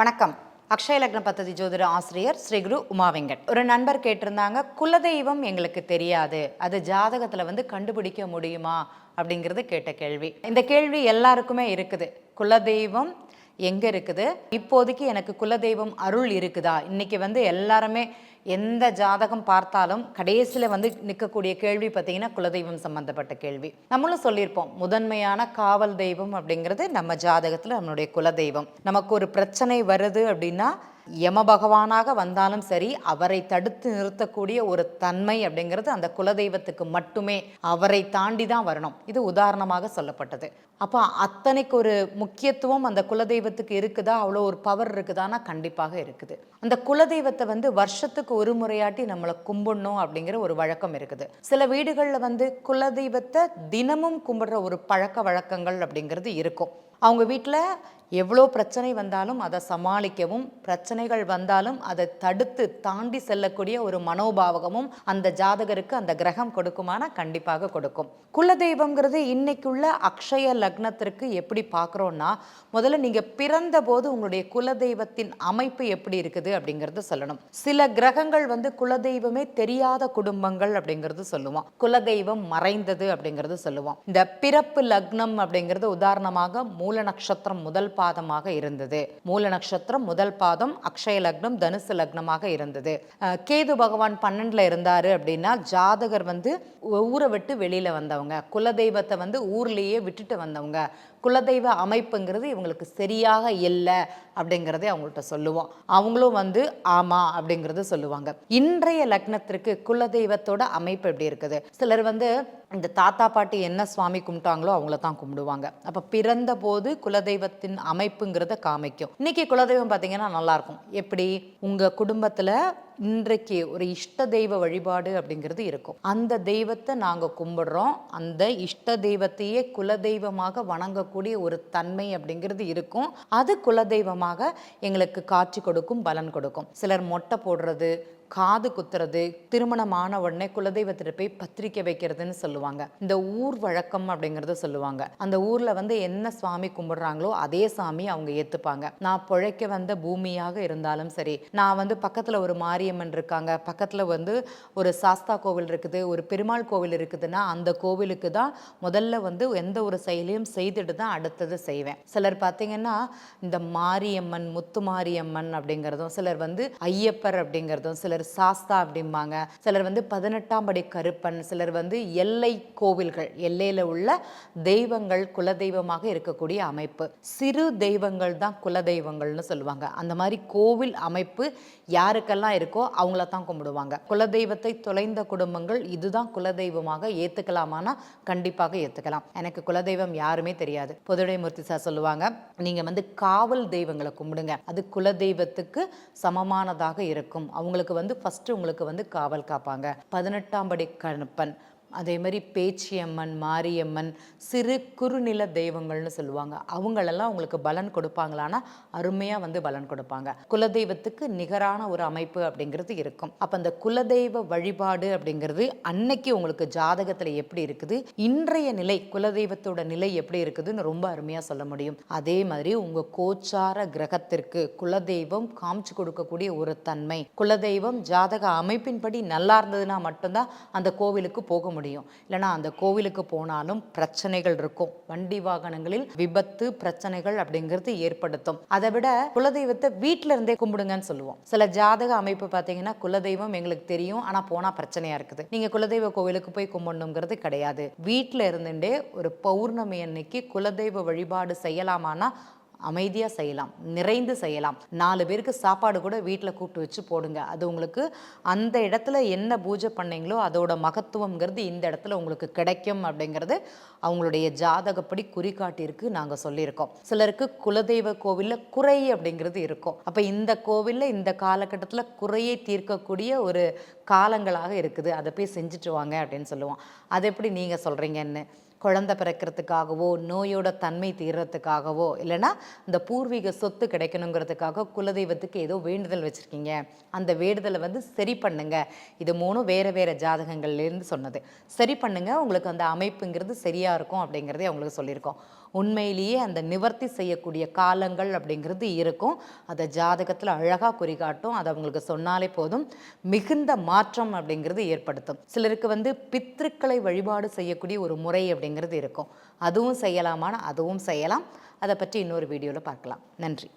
வணக்கம். அக்ஷய லக்ன பத்ததி ஜோதிட ஆசிரியர் ஸ்ரீ குரு உமா வெங்கட். ஒரு நண்பர் கேட்டிருந்தாங்க குலதெய்வம் எங்களுக்கு தெரியாது அது ஜாதகத்தில் வந்து கண்டுபிடிக்க முடியுமா? அப்படிங்கிறது கேட்ட கேள்வி. இந்த கேள்வி எல்லாருக்குமே இருக்குது. குலதெய்வம் எங்கே இருக்குது? இப்போதைக்கு எனக்கு குலதெய்வம் அருள் இருக்குதா? இன்றைக்கி வந்து எல்லாருமே எந்த ஜாதகம் பார்த்தாலும் கடைசியில் வந்து நிற்கக்கூடிய கேள்வி பார்த்தீங்கன்னா குலதெய்வம் சம்பந்தப்பட்ட கேள்வி. நம்மளும் சொல்லியிருப்போம் முதன்மையான காவல் தெய்வம் அப்படிங்கிறது நம்ம ஜாதகத்தில் நம்மளுடைய குலதெய்வம். நமக்கு ஒரு பிரச்சனை வருது அப்படின்னா யம பகவானாக வந்தாலும் சரி அவரை தடுத்து நிறுத்தக்கூடிய ஒரு தன்மை அப்படிங்கிறது அந்த குலதெய்வத்துக்கு மட்டுமே. அவரை தாண்டி தான் வரணும். இது உதாரணமாக சொல்லப்பட்டது. அப்போ அத்தனைக்கு ஒரு முக்கியத்துவம் அந்த குலதெய்வத்துக்கு இருக்குதா? அவ்வளோ ஒரு பவர் இருக்குதானா கண்டிப்பாக இருக்குது. அந்த குலதெய்வத்தை வந்து வருஷத்துக்கு ஒரு முறையாட்டி நம்மளை கும்பிடணும் அப்படிங்கிற ஒரு வழக்கம் இருக்குது. சில வீடுகளில் வந்து குலதெய்வத்தை தினமும் கும்பிடுற ஒரு பழக்க வழக்கங்கள் அப்படிங்கிறது இருக்கும். அவங்க வீட்டில் எவ்வளோ பிரச்சனை வந்தாலும் அதை சமாளிக்கவும் பிரச்சனைகள் வந்தாலும் அதை தடுத்து தாண்டி செல்லக்கூடிய ஒரு மனோபாவகமும் அந்த ஜாதகருக்கு அந்த கிரகம் கொடுக்குமானா கண்டிப்பாக கொடுக்கும். குலதெய்வங்கிறது இன்னைக்குள்ள அக்ஷய லக்னத்திற்கு எப்படி பார்க்குறோன்னா முதல்ல நீங்கள் பிறந்த போது உங்களுடைய குலதெய்வத்தின் அமைப்பு எப்படி இருக்குது அப்படிங்கிறது சொல்லணும். சில கிரகங்கள் வந்து குலதெய்வமே தெரியாத குடும்பங்கள் அப்படிங்கிறது சொல்லுவோம் குலதெய்வம் மறைந்தது அப்படிங்கிறது சொல்லுவோம் இந்த பிறப்பு லக்னம் அப்படிங்கிறது உதாரணமாக மூல நட்சத்திரம் முதல் பாதமாக இருந்தது. மூல நட்சத்திரம் முதல் பாதம் அக்ஷய லக்னம் தனுசு லக்னமாக இருந்தது. அஹ் கேது பகவான் பன்னெண்டுல இருந்தாரு அப்படின்னா ஜாதகர் வந்து ஊரை விட்டு வெளியில வந்தவங்க. குலதெய்வத்தை வந்து ஊர்லேயே விட்டுட்டு வந்தவங்க. குலதெய்வ அமைப்புங்கிறது இவங்களுக்கு சரியாக இல்லை அப்படிங்கிறதே அவங்கள்ட்ட சொல்லுவோம். அவங்களும் வந்து ஆமா அப்படிங்கிறது சொல்லுவாங்க. இன்றைய லக்னத்திற்கு குலதெய்வத்தோட அமைப்பு எப்படி இருக்குது? சிலர் வந்து இந்த தாத்தா பாட்டி என்ன சுவாமி கும்பிட்டாங்களோ அவங்கள தான் கும்பிடுவாங்க. அப்போ பிறந்த போது குலதெய்வத்தின் அமைப்புங்கிறத காமிக்கும். இன்னைக்கு குலதெய்வம் பார்த்தீங்கன்னா நல்லாயிருக்கும் எப்படி? உங்கள் குடும்பத்தில் இன்றைக்கு ஒரு இஷ்ட தெய்வ வழிபாடு அப்படிங்கிறது இருக்கும். அந்த தெய்வத்தை நாங்கள் கும்பிடுறோம். அந்த இஷ்ட தெய்வத்தையே குலதெய்வமாக வணங்கக்கூடிய ஒரு தன்மை அப்படிங்கிறது இருக்கும். அது குலதெய்வமாக எங்களுக்கு காட்சி கொடுக்கும் பலன் கொடுக்கும். சிலர் மொட்டை போடுறது காது குத்துறது திருமணமான உடனே குலதெய்வத்திட்ட போய் பத்திரிக்கை வைக்கிறதுன்னு சொல்லுவாங்க. இந்த ஊர் வழக்கம் அப்படிங்கிறத சொல்லுவாங்க. அந்த ஊர்ல வந்து என்ன சுவாமி கும்பிடுறாங்களோ அதே சாமி அவங்க ஏத்துப்பாங்க. நான் பிழைக்க வந்த பூமியாக இருந்தாலும் சரி நான் வந்து பக்கத்துல ஒரு மாரியம்மன் இருக்காங்க பக்கத்துல வந்து ஒரு சாஸ்தா கோவில் இருக்குது ஒரு பெருமாள் கோவில் இருக்குதுன்னா அந்த கோவிலுக்கு தான் முதல்ல வந்து எந்த ஒரு செயலையும் செய்துட்டு தான் அடுத்தது செய்வேன். சிலர் பார்த்தீங்கன்னா இந்த மாரியம்மன் முத்து மாரியம்மன் அப்படிங்கிறதும் சிலர் வந்து ஐயப்பர் அப்படிங்கிறதும் சிலர் சாஸ்தா அப்படிம்பாங்க. சிலர் வந்து பதினெட்டாம் படி கருப்பன் சிலர் வந்து எல்லை கோவில்கள் எல்லையில் உள்ள தெய்வங்கள் குலதெய்வமாக இருக்கக்கூடிய அமைப்பு. சிறு தெய்வங்கள் தான் குலதெய்வங்கள்னு சொல்லுவாங்க. அந்த மாதிரி கோவில் அமைப்பு யாருக்கெல்லாம் இருக்கோ அவங்கள தான் கும்பிடுவாங்க. குலதெய்வத்தை தொலைந்த குடும்பங்கள் இதுதான் குலதெய்வமாக ஏற்றுக்கலாமானா கண்டிப்பாக ஏற்றுக்கலாம் எனக்கு குலதெய்வம் யாருமே தெரியாது. பொதுடைமூர்த்தி சார் சொல்லுவாங்க நீங்கள் வந்து காவல் தெய்வங்களை கும்பிடுங்க. அது குலதெய்வத்துக்கு சமமானதாக இருக்கும். அவங்களுக்கு வந்து ஃபஸ்ட்டு உங்களுக்கு வந்து காவல் காப்பாங்க. பதினெட்டாம் படி கணப்பன் அதே மாதிரி பேச்சியம்மன் மாரியம்மன் சிறு குறுநில தெய்வங்கள்னு சொல்லுவாங்க. அவங்களெல்லாம் உங்களுக்கு பலன் கொடுப்பாங்களான்னா அருமையாக வந்து பலன் கொடுப்பாங்க. குலதெய்வத்துக்கு நிகரான ஒரு அமைப்பு அப்படிங்கிறது இருக்கும். அப்போ அந்த குலதெய்வ வழிபாடு அப்படிங்கிறது அன்னைக்கு உங்களுக்கு ஜாதகத்தில் எப்படி இருக்குது? இன்றைய நிலை குலதெய்வத்தோட நிலை எப்படி இருக்குதுன்னு ரொம்ப அருமையாக சொல்ல முடியும். அதே மாதிரி உங்கள் கோச்சார கிரகத்திற்கு குலதெய்வம் காமிச்சு கொடுக்கக்கூடிய ஒரு தன்மை. குலதெய்வம் ஜாதக அமைப்பின்படி நல்லா இருந்ததுன்னா மட்டும்தான் அந்த கோவிலுக்கு போக முடியும். முடியும். இல்லைனா அந்த கோவிலுக்கு போனாலும் பிரச்சனைகள் இருக்கும். வண்டி வாகனங்களில் விபத்து பிரச்சனைகள் அப்படிங்கிறது ஏற்படுத்தும். அதை விட குலதெய்வத்தை வீட்டில இருந்தே கும்பிடுங்கன்னு சொல்லுவோம். சில ஜாதக அமைப்பு பார்த்தீங்கன்னா குலதெய்வம் எங்களுக்கு தெரியும். ஆனால் போனால் பிரச்சனையா இருக்குது. நீங்க குலதெய்வ கோவிலுக்கு போய் கும்பிடணுங்கிறது கிடையாது. வீட்டில் இருந்துட்டே ஒரு பௌர்ணமி அன்னைக்கு குலதெய்வ வழிபாடு செய்யலாமான்னா அமைதியாக செய்யலாம் நிறைந்து செய்யலாம். நாலு பேருக்கு சாப்பாடு கூட வீட்டில் கூப்பிட்டு வச்சு போடுங்க. அது உங்களுக்கு அந்த இடத்துல என்ன பூஜை பண்ணீங்களோ அதோட மகத்துவங்கிறது இந்த இடத்துல உங்களுக்கு கிடைக்கும் அப்படிங்கிறது அவங்களுடைய ஜாதகப்படி குறிகாட்டியிருக்கு நாங்கள் சொல்லியிருக்கோம். சிலருக்கு குலதெய்வ கோவிலில் குறை அப்படிங்கிறது இருக்கும். அப்போ இந்த கோவிலில் இந்த காலகட்டத்தில் குறையை தீர்க்கக்கூடிய ஒரு காலங்களாக இருக்குது. அதை போய் செஞ்சுட்டு வாங்க அப்படின்னு சொல்லுவோம். அது எப்படி நீங்கள் சொல்கிறீங்கன்னு குழந்தை பிறக்கிறதுக்காகவோ நோயோட தன்மை தீர்றதுக்காகவோ இல்லைன்னா இந்த பூர்வீக சொத்து கிடைக்கணுங்கிறதுக்காக குலதெய்வத்துக்கு ஏதோ வேண்டுதல் வச்சுருக்கீங்க. அந்த வேண்டுதலை வந்து சரி பண்ணுங்க. இது மூணும் வேறு வேறு ஜாதகங்கள்லேருந்து சொன்னது. சரி பண்ணுங்க. உங்களுக்கு அந்த அமைப்புங்கிறது சரியாக இருக்கும் அப்படிங்கிறதே அவங்களுக்கு சொல்லியிருக்கோம். உண்மையிலேயே அந்த நிவர்த்தி செய்யக்கூடிய காலங்கள் அப்படிங்கிறது இருக்கும். அதை ஜாதகத்தில் அழகாக குறிகாட்டும். அதை அவங்களுக்கு சொன்னாலே போதும். மிகுந்த மாற்றம் அப்படிங்கிறது ஏற்படுத்தும். சிலருக்கு வந்து பித்திருக்களை வழிபாடு செய்யக்கூடிய ஒரு முறை அப்படிங்கிறது இருக்கும். அதுவும் செய்யலாமான அதுவும் செய்யலாம். அதை பற்றி இன்னொரு வீடியோவில் பார்க்கலாம். நன்றி.